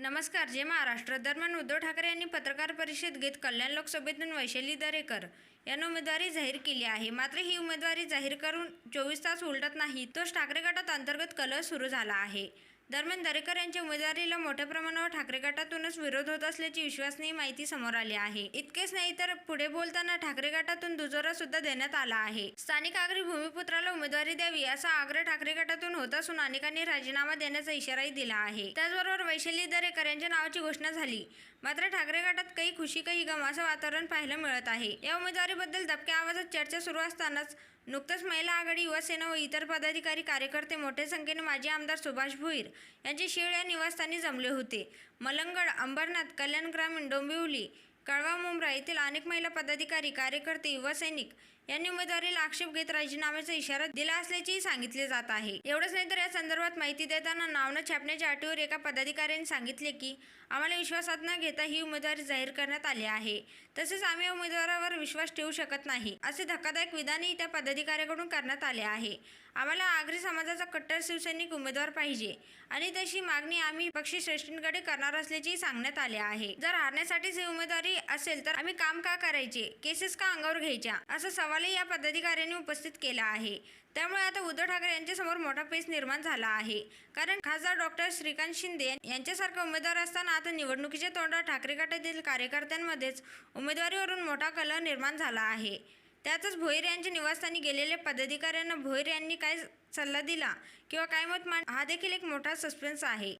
नमस्कार जय महाराष्ट्र दरम्यान उद्धव ठाकरे यांनी पत्रकार परिषद घेत कल्याण लोकसभेतून वैशाली दरेकर यांना उमेदवारी जाहीर केली आहे. मात्र ही उमेदवारी जाहीर करून चोवीस तास उलटत नाही. तोच ठाकरे गटात अंतर्गत कलह सुरू झाला आहे. दरम्यान दरेकर यांच्या उमेदवारीला मोठ्या प्रमाणावर ठाकरे गटातूनच विरोध होत असल्याची विश्वासनीय माहिती समोर आली आहे. इतकेच नाही तर पुढे बोलताना ठाकरे गटातून दुजोरा सुद्धा देण्यात आला आहे. स्थानिक आगरी भूमिपुत्राला उमेदवारी द्यावी असा आग्रह ठाकरे गटातून होत असून अनेकांनी राजीनामा देण्याचा इशाराही दिला आहे. त्याचबरोबर वैशाली दरेकर यांच्या नावाची घोषणा झाली. मात्र ठाकरे गटात काही खुशी काही गम असं वातावरण पाहायला मिळत आहे. या उमेदवारीबद्दल दबक्या आवाजात चर्चा सुरू असतानाच नुकतंच महिला आघाडी युवासेना व इतर पदाधिकारी कार्यकर्ते मोठ्या संख्येने माजी आमदार सुभाष भुईर यांचे शिळ या निवासस्थानी जमले होते. मलंगड अंबरनाथ कल्याण ग्रामीण डोंबिवली कळवा मुंब्रा येथील अनेक महिला पदाधिकारी कार्यकर्ते युवा सैनिक यांनी उमेदवारीला आक्षेप घेत राजीनाम्याचा इशारा दिला असल्याचेही सांगितले जात आहे. एवढंच नाही तर या संदर्भात माहिती देताना नावनं छापण्याच्या अटीवर एका पदाधिकाऱ्यांनी सांगितले की आम्हाला विश्वासात न घेता ही उमेदवारी जाहीर करण्यात आली आहे. तसेच आम्ही या उमेदवारावर विश्वास ठेवू शकत नाही असे धक्कादायक विधानही त्या पदाधिकाऱ्याकडून करण्यात आले आहे. आम्हाला आगरी समाजाचा कट्टर शिवसैनिक उमेदवार पाहिजे आणि तशी मागणी आम्ही पक्षश्रेष्ठींकडे करणार असल्याचेही सांगण्यात आले आहे. जर हारण्यासाठीच ही उमेदवारी असेल तर आम्ही काम का करायचे केसेस का अंगावर घ्यायच्या असा सवालही या पदाधिकाऱ्यांनी उपस्थित केला आहे. त्यामुळे आता उद्धव ठाकरे यांच्यासमोर मोठा पेच निर्माण झाला आहे. कारण खासदार डॉक्टर श्रीकांत शिंदे यांच्यासारखा उमेदवार असताना आता निवडणुकीच्या तोंडावर ठाकरे गटातील कार्यकर्त्यांमध्येच उमेदवारीवरून मोठा कलह निर्माण झाला आहे. त्यातच भोईर यांच्या निवासस्थानी गेलेल्या पदाधिकाऱ्यांना भोईर यांनी काय सल्ला दिला किंवा काय मत मांड हा देखील एक मोठा सस्पेन्स आहे.